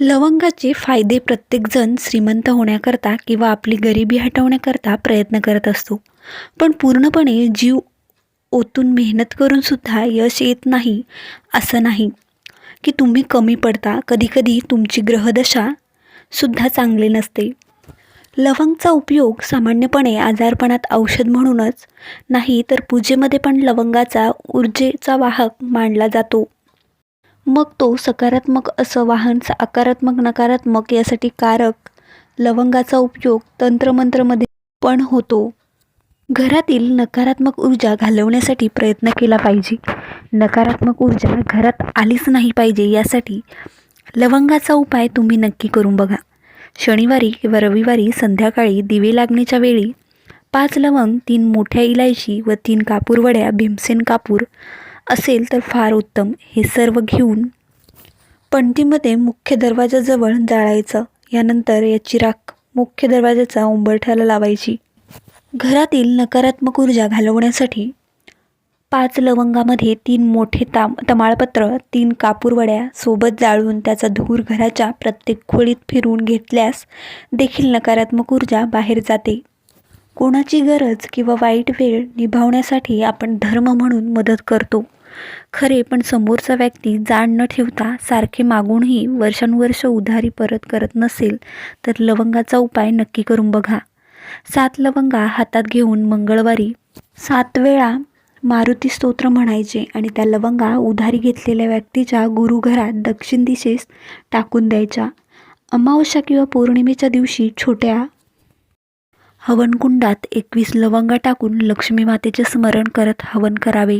लवंगाचे फायदे प्रत्येकजण श्रीमंत होण्याकरता किंवा आपली गरिबी हटवण्याकरता प्रयत्न करत असतो. पण पूर्णपणे जीव ओतून मेहनत करूनसुद्धा यश येत नाही असं नाही. की तुम्ही कमी पडता कधीकधी तुमची ग्रहदशा सुद्धा चांगली नसते. लवंगचा उपयोग सामान्यपणे आजारपणात औषध म्हणूनच नाही तर पूजेमध्ये पण लवंगाचा ऊर्जेचा वाहक मानला जातो. मग तो सकारात्मक असं वाहन सकारात्मक नकारात्मक यासाठी कारक लवंगाचा उपयोग तंत्रमंत्रमध्ये पण होतो. घरातील नकारात्मक ऊर्जा घालवण्यासाठी प्रयत्न केला पाहिजे. नकारात्मक ऊर्जा घरात आलीच नाही पाहिजे यासाठी लवंगाचा उपाय तुम्ही नक्की करून बघा. शनिवारी किंवा रविवारी संध्याकाळी दिवे लागण्याच्या वेळी पाच लवंग तीन मोठ्या इलायची व तीन कापूरवड्या भीमसेन कापूर असेल तर फार उत्तम. हे सर्व घेऊन पणतीमध्ये मुख्य दरवाजाजवळ जाळायचं. यानंतर याची राख मुख्य दरवाजाचा उंबरठ्याला लावायची. घरातील नकारात्मक ऊर्जा घालवण्यासाठी पाच लवंगामध्ये तीन मोठे ताम तमाळपत्र तीन कापूरवड्या सोबत जाळून त्याचा धूर घराच्या प्रत्येक खोलीत फिरून घेतल्यास देखील नकारात्मक ऊर्जा बाहेर जाते. कोणाची गरज किंवा वाईट वेळ निभावण्यासाठी आपण धर्म म्हणून मदत करतो. खरे पण समोरचा व्यक्ती जाण न ठेवता सारखे मागूनही वर्षानुवर्ष उधारी परत करत नसेल तर लवंगाचा उपाय नक्की करून बघा. सात लवंगा हातात घेऊन मंगळवारी सात वेळा मारुती स्तोत्र म्हणायचे आणि त्या लवंगा उधारी घेतलेल्या व्यक्तीच्या गुरुघरात दक्षिण दिशेस टाकून द्यायच्या. अमावस्या किंवा पौर्णिमेच्या दिवशी छोट्या हवनकुंडात एकवीस लवंगा टाकून लक्ष्मी मातेचे स्मरण करत हवन करावे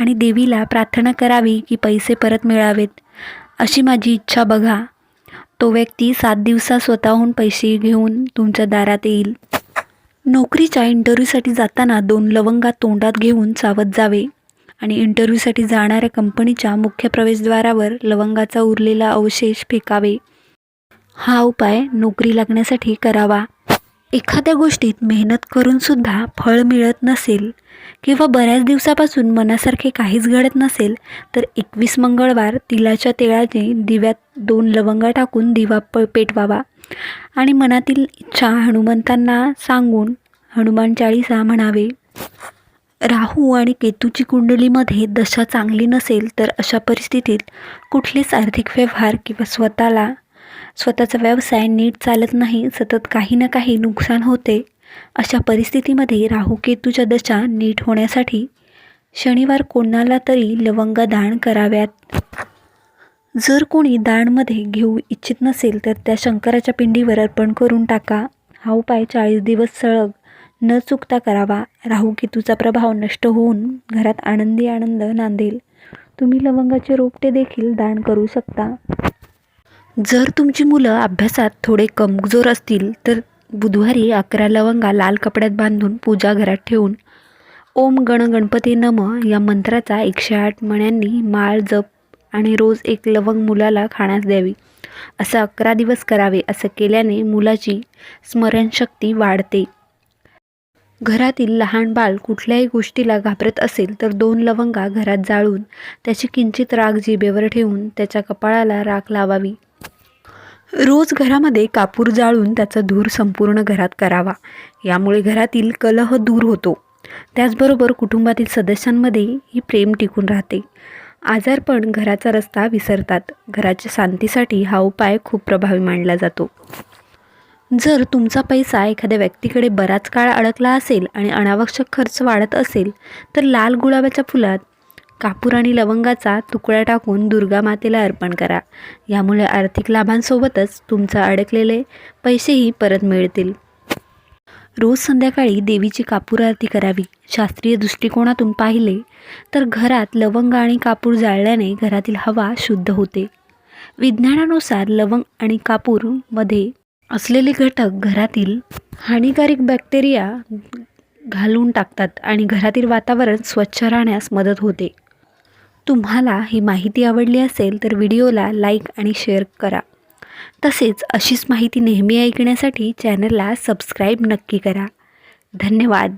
आणि देवीला प्रार्थना करावी की पैसे परत मिळावेत. अशी माझी इच्छा बघा. तो व्यक्ती सात दिवसात स्वतःहून पैसे घेऊन तुमच्या दारात येईल. नोकरीच्या इंटरव्ह्यूसाठी जाताना दोन लवंगा तोंडात घेऊन चावत जावे आणि इंटरव्ह्यूसाठी जाणाऱ्या कंपनीच्या मुख्य प्रवेशद्वारावर लवंगाचा उरलेला अवशेष फेकावे. हा उपाय नोकरी लागण्यासाठी करावा. एखाद्या गोष्टीत मेहनत करूनसुद्धा फळ मिळत नसेल किंवा बऱ्याच दिवसापासून मनासारखे काहीच घडत नसेल तर एकवीस मंगळवार तिलाच्या तेळाने दिव्यात दोन लवंग टाकून दिवा प पेटवावा. आणि मनातील इच्छा हनुमंतांना सांगून हनुमान चाळीसा म्हणावे राहू आणि केतूची कुंडलीमध्ये दशा चांगली नसेल तर अशा परिस्थितीत कुठलेच आर्थिक व्यवहार किंवा स्वतःला स्वतःचा व्यवसाय नीट चालत नाही सतत काही ना काही नुकसान होते. अशा परिस्थितीमध्ये राहू केतूच्या दशा नीट होण्यासाठी शनिवार कोणाला तरी लवंग दान कराव्यात. जर कोणी दानमध्ये घेऊ इच्छित नसेल तर त्या शंकराच्या पिंडीवर अर्पण करून टाका. हा उपाय चाळीस दिवस सळग न चुकता करावा. राहू केतूचा प्रभाव नष्ट होऊन घरात आनंदी आनंद नांदेल. तुम्ही लवंगाचे रोपटे देखील दान करू शकता. जर तुमची मुलं अभ्यासात थोडे कमजोर असतील तर बुधवारी अकरा लवंगा लाल कपड्यात बांधून पूजा घरात ठेवून ओम गण गणपती नम या मंत्राचा एकशे आठ मण्यांनी माळ जप आणि रोज एक लवंग मुलाला खाण्यास द्यावी. असं अकरा दिवस करावे असं केल्याने मुलाची स्मरणशक्ती वाढते. घरातील लहान बाळ कुठल्याही गोष्टीला घाबरत असेल तर दोन लवंगा घरात जाळून त्याची किंचित राग जिभेवर ठेवून त्याच्या कपाळाला राख लावावी. रोज घरामध्ये कापूर जाळून त्याचा धूर संपूर्ण घरात करावा. यामुळे घरातील कलह दूर होतो. त्याचबरोबर कुटुंबातील सदस्यांमध्ये ही प्रेम टिकून राहते. आजारपण घराचा रस्ता विसरतात. घराच्या शांतीसाठी हा उपाय खूप प्रभावी मानला जातो. जर तुमचा पैसा एखाद्या व्यक्तीकडे बराच काळ अडकला असेल आणि अनावश्यक खर्च वाढत असेल तर लाल गुलाबाच्या फुलात कापूर आणि लवंगाचा तुकडा टाकून दुर्गा मातेला अर्पण करा. यामुळे आर्थिक लाभांसोबतच तुमचा अडकलेले पैसेही परत मिळतील. रोज संध्याकाळी देवीची कापूर आरती करावी. शास्त्रीय दृष्टिकोनातून पाहिले तर घरात लवंग आणि कापूर जाळल्याने घरातील हवा शुद्ध होते. विज्ञानानुसार लवंग आणि कापूरमध्ये असलेले घटक घरातील हानिकारक बॅक्टेरिया घालून टाकतात आणि घरातील वातावरण स्वच्छ राहण्यास मदत होते. तुम्हाला ही माहिती आवडली असेल तर व्हिडिओला लाईक आणि शेअर करा. तसेच अशीच माहिती नेहमी ऐकण्यासाठी चॅनलला सबस्क्राईब नक्की करा. धन्यवाद.